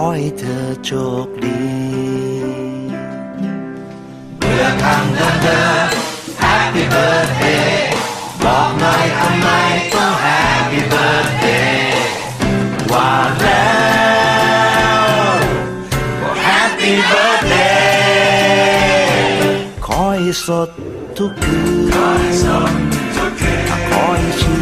อให้เธอโชคดีเมื่อคำเดินเดิน Happy birthday บอกหน่อยทำไมต้อง Happy birthday ว่าแล้วก็ Happy birthday ขอให้สดทุกคืนขอให้สดทุกคืนขอให้ชื่น